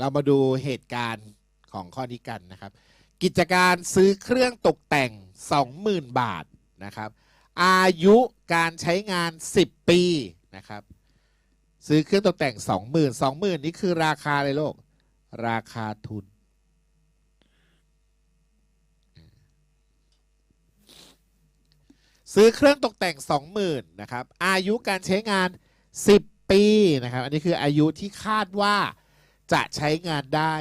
เรามาดูเหตุการณ์ของข้อนี้กันนะครับ กิจการซื้อเครื่องตกแต่ง 20,000 บาทนะครับ อายุการใช้งาน 10 ปีนะครับ ซื้อเครื่องตกแต่ง 20,000 20,000 นี่คือราคาเลยโลก ราคาทุน ซื้อเครื่องตกแต่ง 20,000นะครับ อายุการใช้งาน 10 ปีนะครับ อันนี้คืออายุที่คาดว่า จะใช้งานได้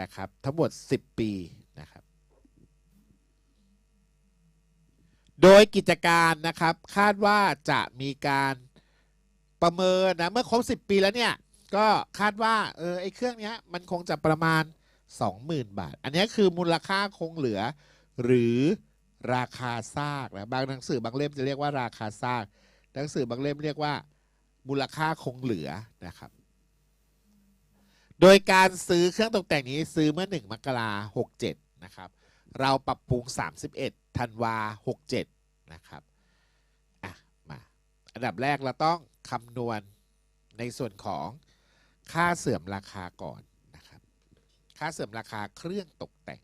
นะครับ ทั้งหมด 10 ปีนะครับ โดยกิจการนะครับคาดว่าจะมีการประเมินนะเมื่อครบ 10 ปีแล้วเนี่ย ก็คาดว่าเออไอเครื่องเนี้ยมันคงจะประมาณ 20,000 บาท อันนี้คือมูลค่าคงเหลือ หรือราคาซากนะบางหนังสือบางเล่มจะเรียกว่าราคาซากหนังสือบางเล่มเรียกว่ามูลค่าคงเหลือนะครับ โดยการซื้อเครื่องตกแต่งนี้ซื้อเมื่อ 1 มกราหกเจ็ดนะครับ เราปรับปรุง 31ธันวาหกเจ็ดนะครับอะมา อันดับแรกเราต้องคำนวณในส่วนของค่าเสื่อมราคาก่อนนะครับ ค่าเสื่อมราคาเครื่องตกแต่ง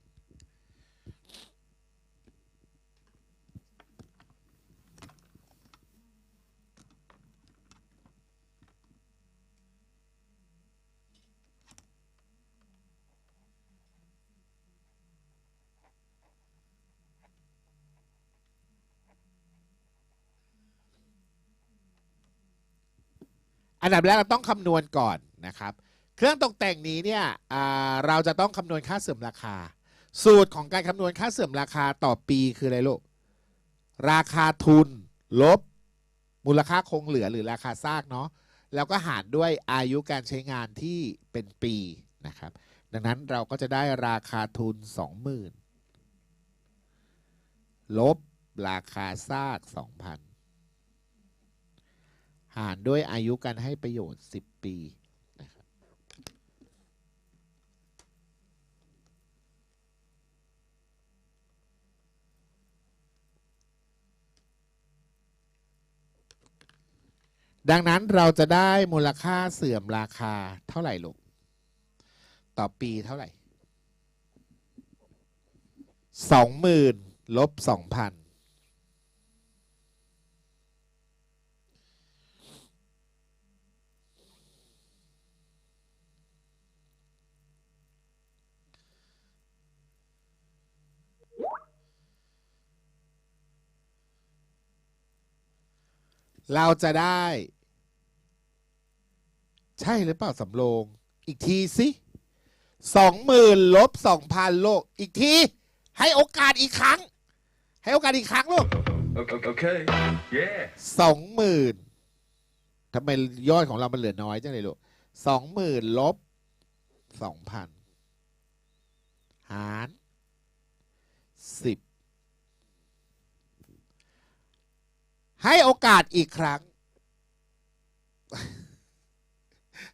อันดับแรกเราต้องคำนวณก่อนนะครับ เครื่องตกแต่งนี้เนี่ยเราจะต้องคำนวณค่าเสื่อมราคา สูตรของการคำนวณค่าเสื่อมราคาต่อปีคืออะไรลูก ราคาทุน ลบ มูลค่าคงเหลือหรือราคาซากเนาะ แล้วก็หารด้วยอายุการใช้งานที่เป็นปีนะครับ ดังนั้นเราก็จะได้ราคาทุน 20,000 ลบราคาซาก 2,000 หารด้วยอายุการให้ประโยชน์ 10 ปีนะครับดังนั้นเราจะได้มูลค่าเสื่อมราคาเท่าไหร่ลูก ต่อปีเท่าไหร่สองหมื่นลบสองพัน เราจะได้ ใช่หรือเปล่าสำโรงอีกทีสิสองหมื่นลบสองพันโลก อีกที ให้โอกาสอีกครั้ง ให้โอกาสอีกครั้งลูก Okay. okay. Yeah. สองหมื่นทำไมยอดของเรามันเหลือน้อยจังเลยลูกสองหมื่นลบสองพันหารสิบ ให้โอกาสอีกครั้ง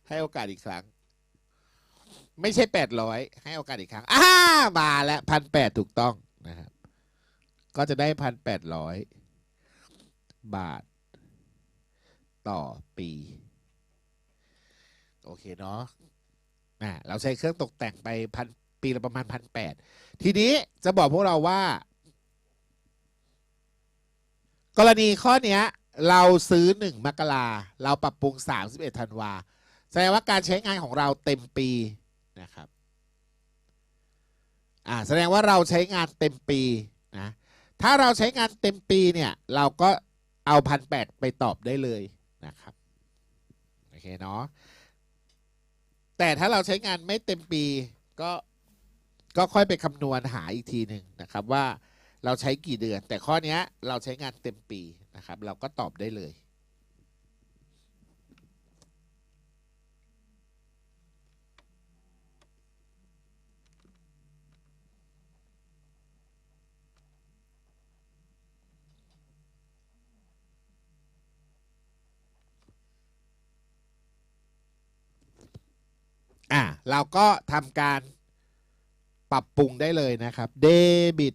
ให้โอกาสอีกครั้ง ไม่ใช่แปดร้อยให้โอกาสอีกครั้งอ้ามาแล้วพันแปดถูกต้องนะครับ ก็จะได้พันแปดร้อยบาท ต่อปี โอเคเนาะอะเราใช้เครื่องตกแต่งไปพันปีละประมาณพันแปดทีนี้จะบอกพวกเราว่า กรณีข้อเนี้ยเราซื้อหนึ่งมกราเราปรับปรุงสามสิบเอ็ดธันวาแสดงว่าการใช้งานของเราเต็มปีนะครับอ่าแสดงว่าเราใช้งานเต็มปีนะถ้าเราใช้งานเต็มปีเนี่ยเราก็เอาพันแปดไปตอบได้เลยนะครับโอเคเนาะแต่ถ้าเราใช้งานไม่เต็มปีก็ก็ค่อยไปคำนวณหาอีกทีหนึ่งนะครับว่า เราใช้กี่เดือน แต่ข้อนี้เราใช้งานเต็มปีนะครับ เราก็ตอบได้เลยอะเราก็ทำการปรับปรุงได้เลยนะครับเดบิต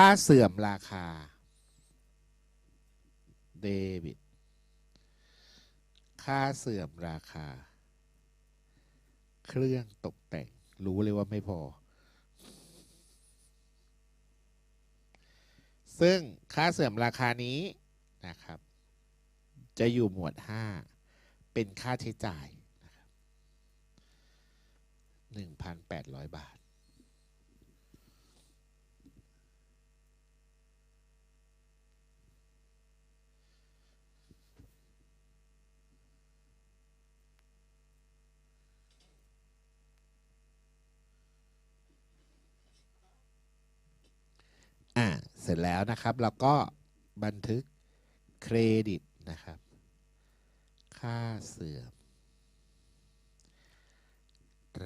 ค่าเสื่อมราคาเดบิตค่าเสื่อมราคา เครื่องตกแต่ง รู้เลยว่าไม่พอ ซึ่งค่าเสื่อมราคานี้นะครับ จะอยู่หมวด 5 เป็นค่าใช้จ่ายนะครับ1,800 บาท อ่าเสร็จแล้วนะครับเราก็บันทึกเครดิตนะครับ ค่าเสื่อม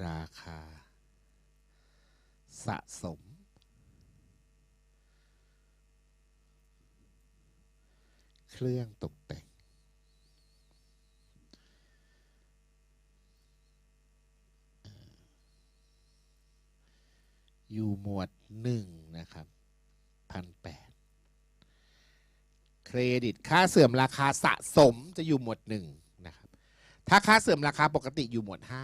ราคา สะสม เครื่องตกแต่งอยู่หมวดหนึ่งนะครับพันแปด เครดิต ค่าเสื่อมราคาสะสมจะอยู่หมวดหนึ่งนะครับ ถ้าค่าเสื่อมราคาปกติอยู่หมวดห้า